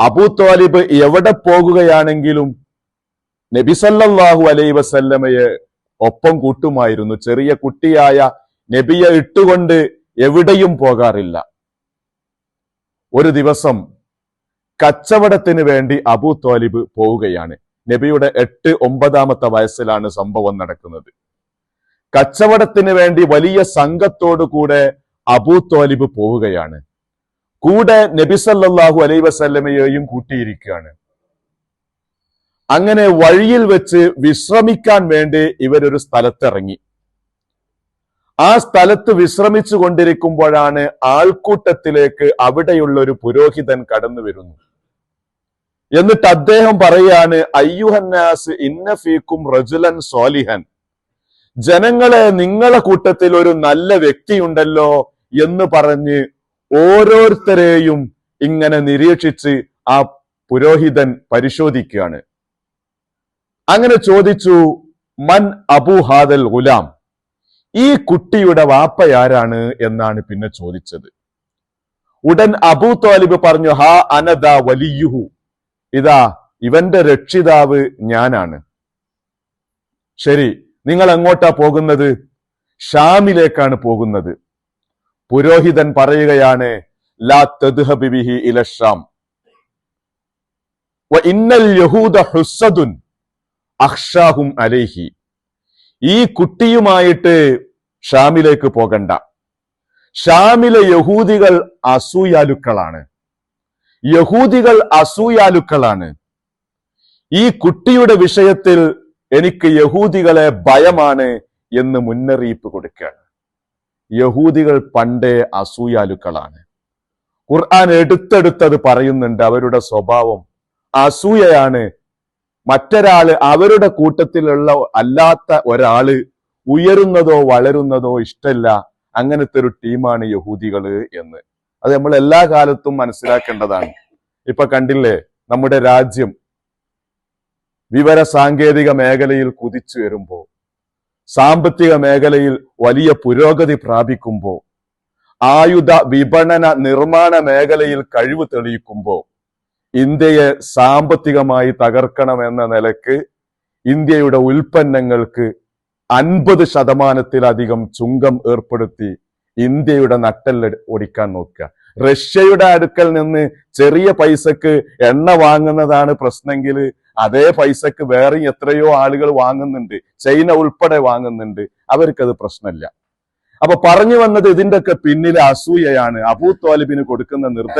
അബൂ ത്വാലിബ് എവിടെ പോകുകയാണെങ്കിലും നബിസല്ലാഹു അലൈ വസല്ലമയെ ഒപ്പം കൂട്ടുമായിരുന്നു. ചെറിയ കുട്ടിയായ നബിയെ ഇട്ടുകൊണ്ട് എവിടെയും പോകാറില്ല. ഒരു ദിവസം കച്ചവടത്തിന് വേണ്ടി അബൂ പോവുകയാണ്. നബിയുടെ എട്ട് ഒമ്പതാമത്തെ വയസ്സിലാണ് സംഭവം നടക്കുന്നത്. കച്ചവടത്തിന് വേണ്ടി വലിയ സംഘത്തോടു കൂടെ അബൂ പോവുകയാണ്. കൂടെ നബിസല്ലാഹു അലൈ വസല്ലമയെയും കൂട്ടിയിരിക്കുകയാണ്. അങ്ങനെ വഴിയിൽ വെച്ച് വിശ്രമിക്കാൻ വേണ്ടി ഇവരൊരു സ്ഥലത്തിറങ്ങി. ആ സ്ഥലത്ത് വിശ്രമിച്ചു കൊണ്ടിരിക്കുമ്പോഴാണ് ആൾക്കൂട്ടത്തിലേക്ക് അവിടെയുള്ള ഒരു പുരോഹിതൻ കടന്നു വരുന്നു. എന്നിട്ട് അദ്ദേഹം പറയാണ് അയ്യുഹന്നാസ് ഇന്ന ഫീക്കും റജുലൻ സോലിഹൻ ജനങ്ങളെ നിങ്ങളെ കൂട്ടത്തിൽ ഒരു നല്ല വ്യക്തിയുണ്ടല്ലോ എന്ന് പറഞ്ഞ് ഓരോരുത്തരെയും ഇങ്ങനെ നിരീക്ഷിച്ച് ആ പുരോഹിതൻ പരിശോധിക്കുകയാണ്. അങ്ങനെ ചോദിച്ചു മൻ അബു ഹാദൽ ഗുലാം ഈ കുട്ടിയുടെ വാപ്പയാരാണ് എന്നാണ് പിന്നെ ചോദിച്ചത്. ഉടൻ അബൂ താലിബ് പറഞ്ഞു ഹാ അനദ വലിയുഹു ഇതാ ഇവന്റെ രക്ഷിതാവ് ഞാനാണ്. ശരി നിങ്ങൾ എങ്ങോട്ടാ പോകുന്നത്? ഷാമിലേക്കാണ് പോകുന്നത്. പുരോഹിതൻ പറയുകയാണ് ലാ തദ്ഹബിഹി ഇല ഷാം വ ഇന്നൽ യഹൂദ ഹുസ്സദുൻ അലൈഹി. ഈ കുട്ടിയുമായിട്ട് ഷാമിലേക്ക് പോകണ്ട. ഷാമിലെ യഹൂദികൾ അസൂയാലുക്കളാണ്. യഹൂദികൾ അസൂയാലുക്കളാണ്. ഈ കുട്ടിയുടെ വിഷയത്തിൽ എനിക്ക് യഹൂദികളെ ഭയമാണ് എന്ന് മുന്നറിയിപ്പ് കൊടുക്കുകയാണ്. യഹൂദികൾ പണ്ടേ അസൂയാലുക്കളാണ്. ഖുർആൻ എടുത്തെടുത്തത് പറയുന്നുണ്ട് അവരുടെ സ്വഭാവം അസൂയയാണ്. മറ്റൊരാൾ അവരുടെ കൂട്ടത്തിലുള്ള അല്ലാത്ത ഒരാൾ ഉയരുന്നതോ വളരുന്നതോ ഇഷ്ടമല്ല അങ്ങനത്തെ ഒരു ടീമാണ് യഹൂദികൾ എന്ന്. അത് നമ്മൾ എല്ലാ കാലത്തും മനസ്സിലാക്കേണ്ടതാണ്. ഇപ്പൊ കണ്ടില്ലേ നമ്മുടെ രാജ്യം വിവര സാങ്കേതിക മേഖലയിൽ കുതിച്ചു വരുമ്പോ സാമ്പത്തിക മേഖലയിൽ വലിയ പുരോഗതി പ്രാപിക്കുമ്പോ ആയുധ വിപണന നിർമ്മാണ മേഖലയിൽ കഴിവ് തെളിയിക്കുമ്പോ ഇന്ത്യയെ സാമ്പത്തികമായി തകർക്കണമെന്ന നിലയ്ക്ക് ഇന്ത്യയുടെ ഉൽപ്പന്നങ്ങൾക്ക് അൻപത് ശതമാനത്തിലധികം ചുങ്കം ഏർപ്പെടുത്തി ഇന്ത്യയുടെ നട്ടെല്ല് ഓടിക്കാൻ നോക്കുക. റഷ്യയുടെ അടുക്കൽ നിന്ന് ചെറിയ പൈസക്ക് എണ്ണ വാങ്ങുന്നതാണ് പ്രശ്നമെങ്കിൽ അതേ പൈസക്ക് വേറെ എത്രയോ ആളുകൾ വാങ്ങുന്നുണ്ട്. ചൈന ഉൾപ്പെടെ വാങ്ങുന്നുണ്ട്. അവർക്കത് പ്രശ്നമില്ല. അപ്പൊ പറഞ്ഞു വന്നത് ഇതിന്റെ ഒക്കെ പിന്നിലെ അസൂയയാണ്. അബൂ തോലിബിന് കൊടുക്കുന്ന നിർദ്ദേശം